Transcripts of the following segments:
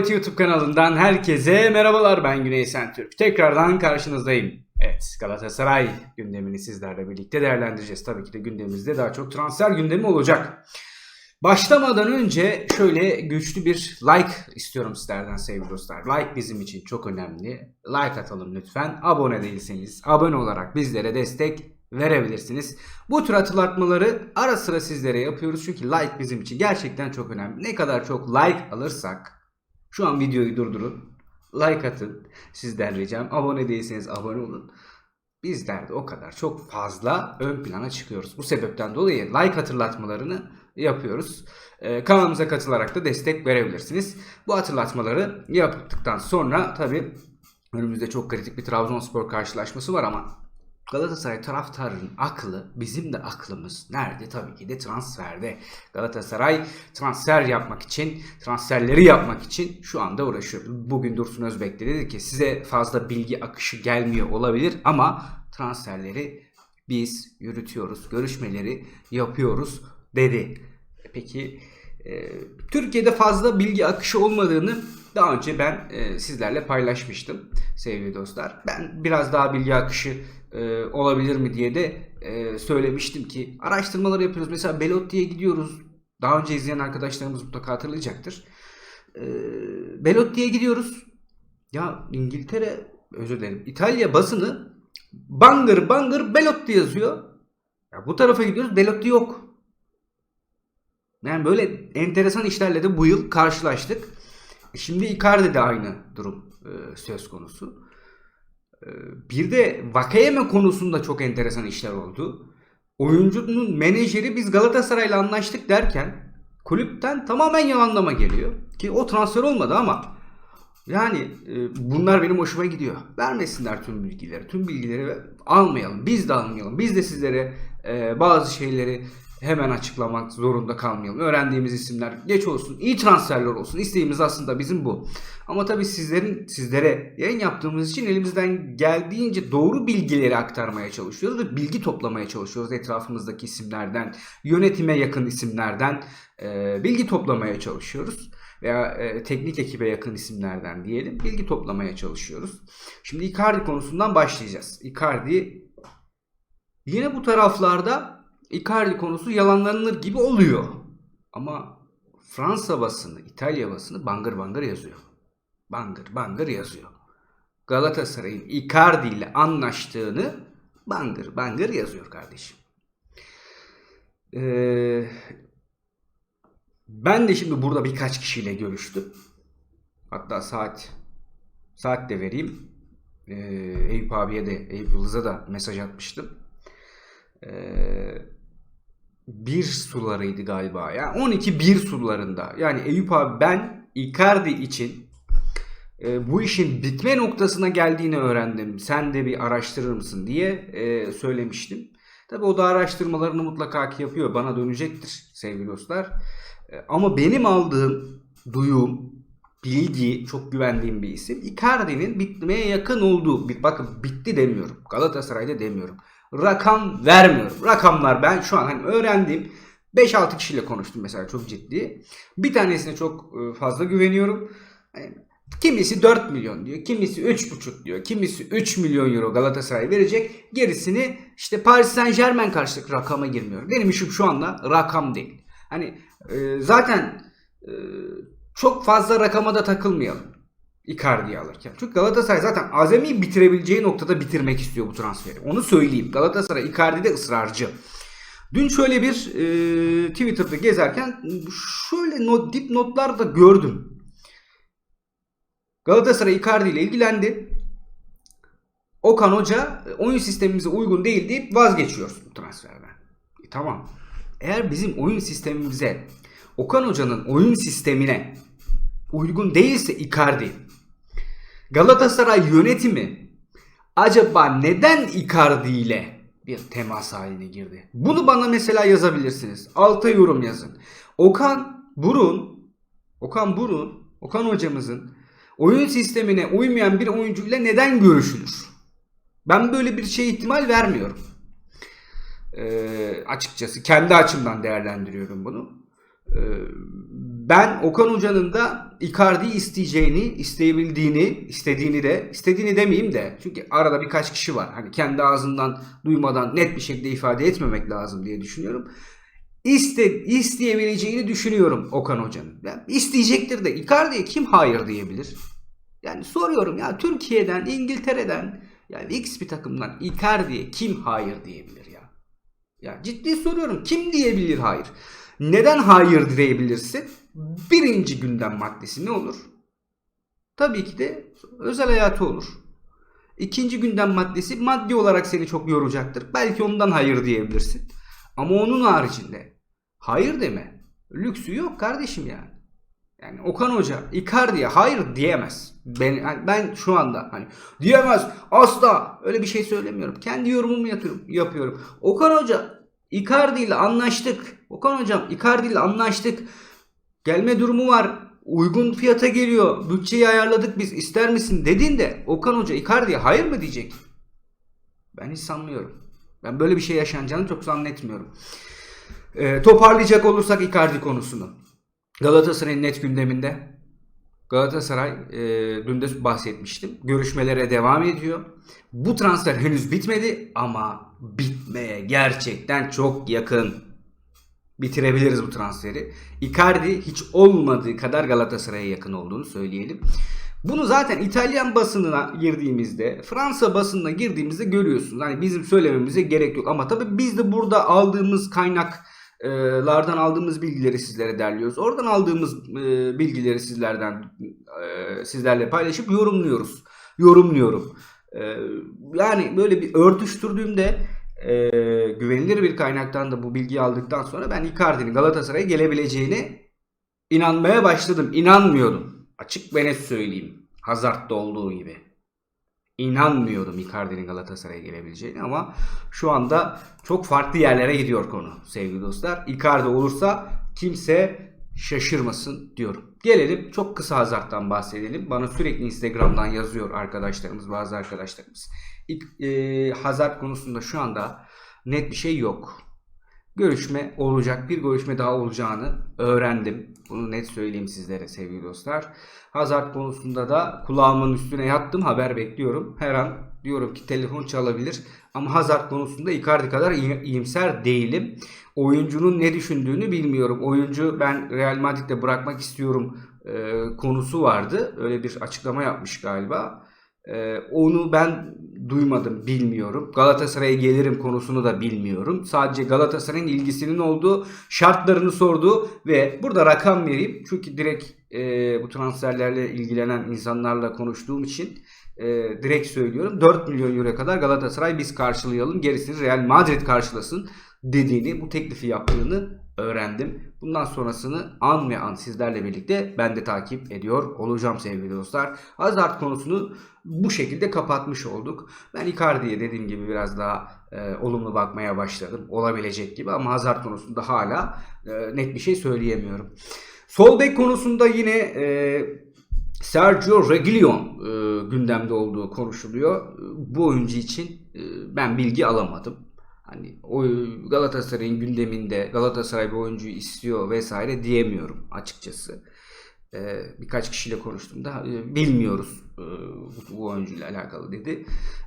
Muhabbeti YouTube kanalından herkese merhabalar ben Güney Sentürk. Tekrardan karşınızdayım. Evet Galatasaray gündemini sizlerle birlikte değerlendireceğiz. Tabii ki de gündemimizde daha çok transfer gündemi olacak. Başlamadan önce şöyle güçlü bir like istiyorum sizlerden sevgili dostlar. Like bizim için çok önemli. Like atalım lütfen. Abone değilseniz abone olarak bizlere destek verebilirsiniz. Bu tür hatırlatmaları ara sıra sizlere yapıyoruz. Çünkü like bizim için gerçekten çok önemli. Ne kadar çok like alırsak şu an videoyu durdurun. Like atın. Sizden ricam. Abone değilseniz abone olun. Bizler de o kadar çok fazla ön plana çıkıyoruz. Bu sebepten dolayı like hatırlatmalarını yapıyoruz. Ee, kanalımıza katılarak da destek verebilirsiniz. Bu hatırlatmaları yaptıktan sonra tabi önümüzde çok kritik bir Trabzonspor karşılaşması var ama Galatasaray taraftarının aklı, bizim de aklımız nerede? Tabii ki de transferde. Galatasaray transfer yapmak için, transferleri yapmak için şu anda uğraşıyor. Bugün Dursun Özbek de dedi ki size fazla bilgi akışı gelmiyor olabilir ama transferleri biz yürütüyoruz, görüşmeleri yapıyoruz dedi. Peki e, Türkiye'de fazla bilgi akışı olmadığını daha önce ben e, sizlerle paylaşmıştım sevgili dostlar. Ben biraz daha bilgi akışı e, olabilir mi diye de e, söylemiştim ki araştırmalar yapıyoruz. Mesela Belotti'ye gidiyoruz. Daha önce izleyen arkadaşlarımız mutlaka hatırlayacaktır. E, Belotti'ye gidiyoruz. Ya İngiltere özür dilerim İtalya basını bangır bangır Belotti yazıyor. Ya bu tarafa gidiyoruz Belotti yok. Yani böyle enteresan işlerle de bu yıl karşılaştık. Şimdi Icardi de aynı durum e, söz konusu. E, bir de Vakayeme konusunda çok enteresan işler oldu. Oyuncunun menajeri biz Galatasaray'la anlaştık derken kulüpten tamamen yalanlama geliyor. Ki o transfer olmadı ama yani e, bunlar benim hoşuma gidiyor. Vermesinler tüm bilgileri. Tüm bilgileri almayalım. Biz de almayalım. Biz de sizlere e, bazı şeyleri hemen açıklamak zorunda kalmayalım. Öğrendiğimiz isimler geç olsun, iyi transferler olsun. İsteğimiz aslında bizim bu. Ama tabii sizlerin sizlere yayın yaptığımız için elimizden geldiğince doğru bilgileri aktarmaya çalışıyoruz ve bilgi toplamaya çalışıyoruz etrafımızdaki isimlerden, yönetime yakın isimlerden e, bilgi toplamaya çalışıyoruz veya e, teknik ekibe yakın isimlerden diyelim bilgi toplamaya çalışıyoruz. Şimdi Icardi konusundan başlayacağız. Icardi yine bu taraflarda Icardi konusu yalanlanır gibi oluyor. Ama Fransa basını, İtalya basını bangır bangır yazıyor. Bangır bangır yazıyor. Galatasaray'ın Icardi ile anlaştığını bangır bangır yazıyor kardeşim. Ee, ben de şimdi burada birkaç kişiyle görüştüm. Hatta saat saat de vereyim. Ee, Eyüp abiye de Eyüp Yıldız'a da mesaj atmıştım. Ee, bir sularıydı galiba. Yani 12 bir sularında. Yani Eyüp abi ben Icardi için e, bu işin bitme noktasına geldiğini öğrendim. Sen de bir araştırır mısın diye e, söylemiştim. Tabi o da araştırmalarını mutlaka ki yapıyor. Bana dönecektir sevgili dostlar. E, ama benim aldığım duyum, bilgi, çok güvendiğim bir isim. Icardi'nin bitmeye yakın olduğu. Bakın bitti demiyorum. Galatasaray'da demiyorum. Rakam vermiyorum. Rakamlar ben şu an hani öğrendiğim 5-6 kişiyle konuştum mesela çok ciddi. Bir tanesine çok e, fazla güveniyorum. Yani Kimisi 4 milyon diyor, kimisi 3,5 diyor, kimisi 3 milyon euro Galatasaray verecek. Gerisini işte Paris Saint Germain karşılık rakama girmiyor. Benim işim şu anda rakam değil. Hani e, zaten e, çok fazla rakama da takılmayalım. Icardi'yi alırken. Çünkü Galatasaray zaten azami bitirebileceği noktada bitirmek istiyor bu transferi. Onu söyleyeyim. Galatasaray Icardi'de ısrarcı. Dün şöyle bir e, Twitter'da gezerken şöyle not, dip notlar da gördüm. Galatasaray Icardi ile ilgilendi. Okan Hoca oyun sistemimize uygun değil deyip vazgeçiyor bu transferden. E, tamam. Eğer bizim oyun sistemimize Okan Hoca'nın oyun sistemine uygun değilse Icardi Galatasaray yönetimi acaba neden Icardi ile bir temas haline girdi? Bunu bana mesela yazabilirsiniz. Alta yorum yazın. Okan Burun Okan Burun Okan hocamızın oyun sistemine uymayan bir oyuncuyla neden görüşülür? Ben böyle bir şey ihtimal vermiyorum. Ee, açıkçası kendi açımdan değerlendiriyorum bunu. Ee, ben Okan Hoca'nın da Icardi'yi isteyeceğini, isteyebildiğini, istediğini de, istediğini demeyeyim de çünkü arada birkaç kişi var. Hani kendi ağzından duymadan net bir şekilde ifade etmemek lazım diye düşünüyorum. İste, isteyebileceğini düşünüyorum Okan Hoca'nın. Yani isteyecektir de Icardi'ye kim hayır diyebilir? Yani soruyorum ya Türkiye'den, İngiltere'den yani X bir takımdan Icardi'ye kim hayır diyebilir ya? Ya ciddi soruyorum kim diyebilir hayır? Neden hayır diyebilirsin? Birinci gündem maddesi ne olur? Tabii ki de özel hayatı olur. İkinci gündem maddesi maddi olarak seni çok yoracaktır. Belki ondan hayır diyebilirsin. Ama onun haricinde hayır deme. Lüksü yok kardeşim yani. Yani Okan Hoca Icardi'ye hayır diyemez. Ben ben şu anda hani diyemez asla öyle bir şey söylemiyorum. Kendi yorumumu yapıyorum. yapıyorum. Okan Hoca Icardi ile anlaştık. Okan Hocam Icardi ile anlaştık. Gelme durumu var. Uygun fiyata geliyor. Bütçeyi ayarladık biz. ister misin dediğinde Okan Hoca Icardi'ye hayır mı diyecek? Ben hiç sanmıyorum. Ben böyle bir şey yaşanacağını çok zannetmiyorum. Ee, toparlayacak olursak Icardi konusunu. Galatasaray'ın net gündeminde. Galatasaray e, dün de bahsetmiştim. Görüşmelere devam ediyor. Bu transfer henüz bitmedi ama bitmeye gerçekten çok yakın. Bitirebiliriz bu transferi. Icardi hiç olmadığı kadar Galatasaray'a yakın olduğunu söyleyelim. Bunu zaten İtalyan basınına girdiğimizde, Fransa basınına girdiğimizde görüyorsunuz. Hani bizim söylememize gerek yok. Ama tabii biz de burada aldığımız kaynaklardan aldığımız bilgileri sizlere derliyoruz. Oradan aldığımız e, bilgileri sizlerden e, sizlerle paylaşıp yorumluyoruz. Yorumluyorum. E, Yani böyle bir örtüştürdüğümde e, güvenilir bir kaynaktan da bu bilgiyi aldıktan sonra ben Icardi'nin Galatasaray'a gelebileceğine inanmaya başladım. İnanmıyordum. Açık ve net söyleyeyim. Hazard'da olduğu gibi. İnanmıyordum Icardi'nin Galatasaray'a gelebileceğine ama şu anda çok farklı yerlere gidiyor konu sevgili dostlar. Icardi olursa kimse şaşırmasın diyorum. Gelelim çok kısa Hazard'dan bahsedelim. Bana sürekli Instagram'dan yazıyor arkadaşlarımız, bazı arkadaşlarımız. İlk, e, Hazard konusunda şu anda net bir şey yok. Görüşme olacak. Bir görüşme daha olacağını öğrendim. Bunu net söyleyeyim sizlere sevgili dostlar. Hazard konusunda da kulağımın üstüne yattım. Haber bekliyorum. Her an diyorum ki telefon çalabilir. Ama Hazard konusunda Icardi kadar iyi- iyimser değilim. Oyuncunun ne düşündüğünü bilmiyorum. Oyuncu ben Real Madrid'de bırakmak istiyorum e, konusu vardı. Öyle bir açıklama yapmış galiba. E, onu ben duymadım, bilmiyorum. Galatasaray'a gelirim konusunu da bilmiyorum. Sadece Galatasaray'ın ilgisinin olduğu, şartlarını sorduğu ve burada rakam vereyim. Çünkü direkt e, bu transferlerle ilgilenen insanlarla konuştuğum için e, direkt söylüyorum. 4 milyon euro kadar Galatasaray biz karşılayalım. Gerisini Real Madrid karşılasın dediğini, bu teklifi yaptığını öğrendim. Bundan sonrasını an ve an sizlerle birlikte ben de takip ediyor olacağım sevgili dostlar. Hazard konusunu bu şekilde kapatmış olduk. Ben Icardi'ye dediğim gibi biraz daha e, olumlu bakmaya başladım. Olabilecek gibi ama Hazard konusunda hala e, net bir şey söyleyemiyorum. Sol bek konusunda yine e, Sergio Reguilon e, gündemde olduğu konuşuluyor. Bu oyuncu için e, ben bilgi alamadım. Hani o Galatasaray'ın gündeminde Galatasaray bir oyuncuyu istiyor vesaire diyemiyorum açıkçası. Ee, birkaç kişiyle konuştum da e, bilmiyoruz e, bu, oyuncuyla alakalı dedi.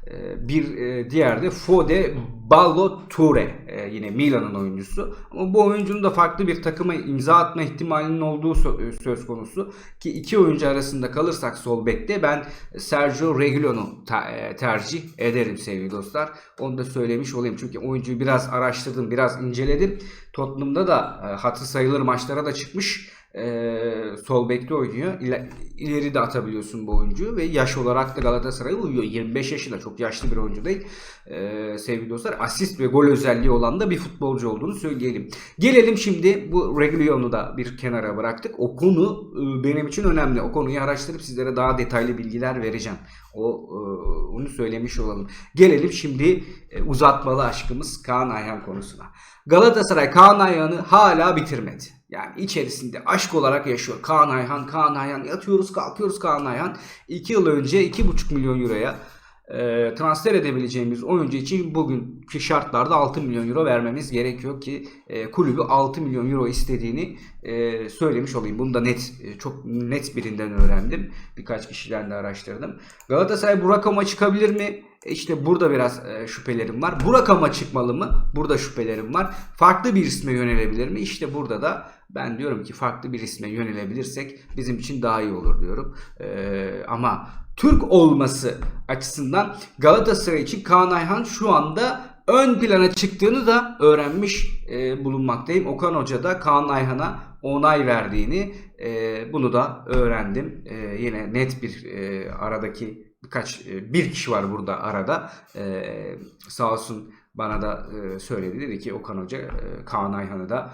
E, bir e, diğer de Fode Ballo-Toure e, yine Milan'ın oyuncusu. Ama bu oyuncunun da farklı bir takıma imza atma ihtimalinin olduğu sö- söz konusu. Ki iki oyuncu arasında kalırsak sol bekte ben Sergio Reguilon'u tercih ederim sevgili dostlar. Onu da söylemiş olayım. Çünkü oyuncuyu biraz araştırdım, biraz inceledim. Tottenham'da da hatı sayılır maçlara da çıkmış e, sol bekte oynuyor. İle, ileri de atabiliyorsun bu oyuncuyu ve yaş olarak da Galatasaray'a uyuyor. 25 yaşında çok yaşlı bir oyuncu değil. E, sevgili dostlar asist ve gol özelliği olan da bir futbolcu olduğunu söyleyelim. Gelelim şimdi bu Reguilon'u da bir kenara bıraktık. O konu e, benim için önemli. O konuyu araştırıp sizlere daha detaylı bilgiler vereceğim. O e, onu söylemiş olalım. Gelelim şimdi e, uzatmalı aşkımız Kaan Ayhan konusuna. Galatasaray Kaan Ayhan'ı hala bitirmedi. Yani içerisinde aşk olarak yaşıyor. Kaan Ayhan, Kaan Ayhan. Yatıyoruz kalkıyoruz Kaan Ayhan. 2 yıl önce 2,5 milyon euroya e, transfer edebileceğimiz oyuncu için bugünkü şartlarda 6 milyon euro vermemiz gerekiyor ki e, kulübü 6 milyon euro istediğini e, söylemiş olayım. Bunu da net e, çok net birinden öğrendim. Birkaç kişiden de araştırdım. Galatasaray bu rakama çıkabilir mi? İşte burada biraz e, şüphelerim var. Bu rakama çıkmalı mı? Burada şüphelerim var. Farklı bir isme yönelebilir mi? İşte burada da ben diyorum ki farklı bir isme yönelebilirsek bizim için daha iyi olur diyorum. E, ama Türk olması açısından Galatasaray için Kaan Ayhan şu anda ön plana çıktığını da öğrenmiş e, bulunmaktayım. Okan Hoca da Kaan Ayhan'a onay verdiğini bunu da öğrendim. Yine net bir aradaki birkaç e, bir kişi var burada arada. E, sağ olsun bana da e, söyledi dedi ki Okan Hoca e, Kaan Ayhan'ı da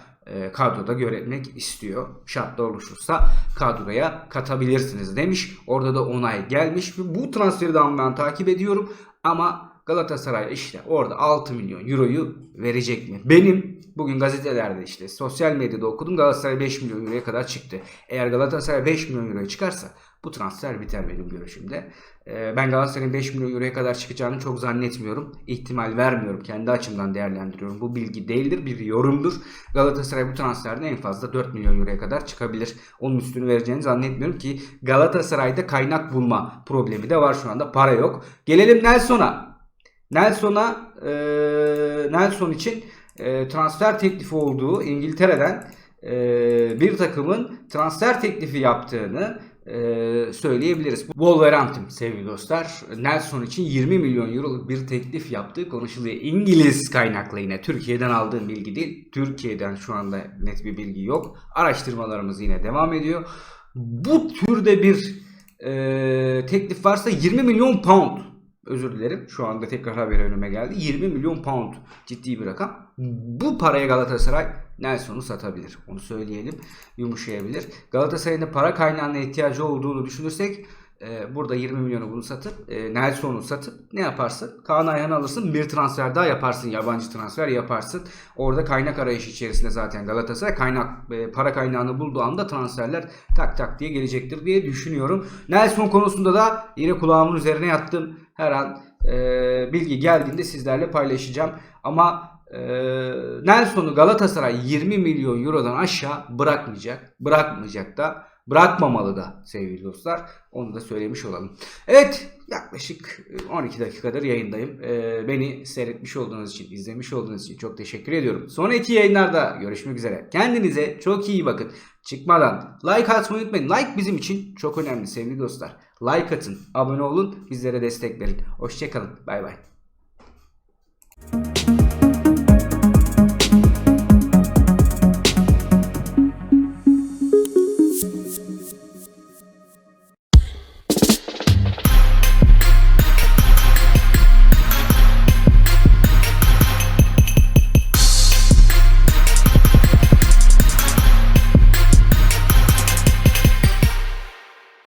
kadroda görmek istiyor. Şartlar oluşursa kadroya katabilirsiniz demiş. Orada da onay gelmiş. Bu transferi de ben takip ediyorum. Ama Galatasaray işte orada 6 milyon euroyu verecek mi? Benim bugün gazetelerde işte sosyal medyada okudum Galatasaray 5 milyon euroya kadar çıktı. Eğer Galatasaray 5 milyon euroya çıkarsa bu transfer biter benim görüşümde. Ee, Ben Galatasaray'ın 5 milyon euroya kadar çıkacağını çok zannetmiyorum. İhtimal vermiyorum. Kendi açımdan değerlendiriyorum. Bu bilgi değildir. Bir yorumdur. Galatasaray bu transferde en fazla 4 milyon euroya kadar çıkabilir. Onun üstünü vereceğini zannetmiyorum ki Galatasaray'da kaynak bulma problemi de var şu anda. Para yok. Gelelim Nelson'a. Nelson'a e, Nelson için e, transfer teklifi olduğu İngiltere'den e, bir takımın transfer teklifi yaptığını e, söyleyebiliriz. Wolverhampton sevgili dostlar Nelson için 20 milyon euroluk bir teklif yaptığı konuşuluyor. İngiliz kaynaklı yine Türkiye'den aldığım bilgi değil. Türkiye'den şu anda net bir bilgi yok. Araştırmalarımız yine devam ediyor. Bu türde bir e, teklif varsa 20 milyon pound özür dilerim. Şu anda tekrar haber önüme geldi. 20 milyon pound ciddi bir rakam. Bu paraya Galatasaray Nelson'u satabilir. Onu söyleyelim. Yumuşayabilir. Galatasaray'ın para kaynağına ihtiyacı olduğunu düşünürsek e, burada 20 milyonu bunu satıp e, Nelson'u satıp ne yaparsın? Kaan Ayhan'ı alırsın. Bir transfer daha yaparsın. Yabancı transfer yaparsın. Orada kaynak arayışı içerisinde zaten Galatasaray kaynak e, para kaynağını bulduğu anda transferler tak tak diye gelecektir diye düşünüyorum. Nelson konusunda da yine kulağımın üzerine yattım. Her an e, bilgi geldiğinde sizlerle paylaşacağım. Ama e, Nelson'u Galatasaray 20 milyon eurodan aşağı bırakmayacak. Bırakmayacak da bırakmamalı da sevgili dostlar. Onu da söylemiş olalım. Evet yaklaşık 12 dakikadır yayındayım. E, beni seyretmiş olduğunuz için, izlemiş olduğunuz için çok teşekkür ediyorum. Sonraki yayınlarda görüşmek üzere. Kendinize çok iyi bakın. Çıkmadan like atmayı unutmayın. Like bizim için çok önemli sevgili dostlar. Like atın, abone olun, bizlere destek verin. Hoşçakalın. Bay bay.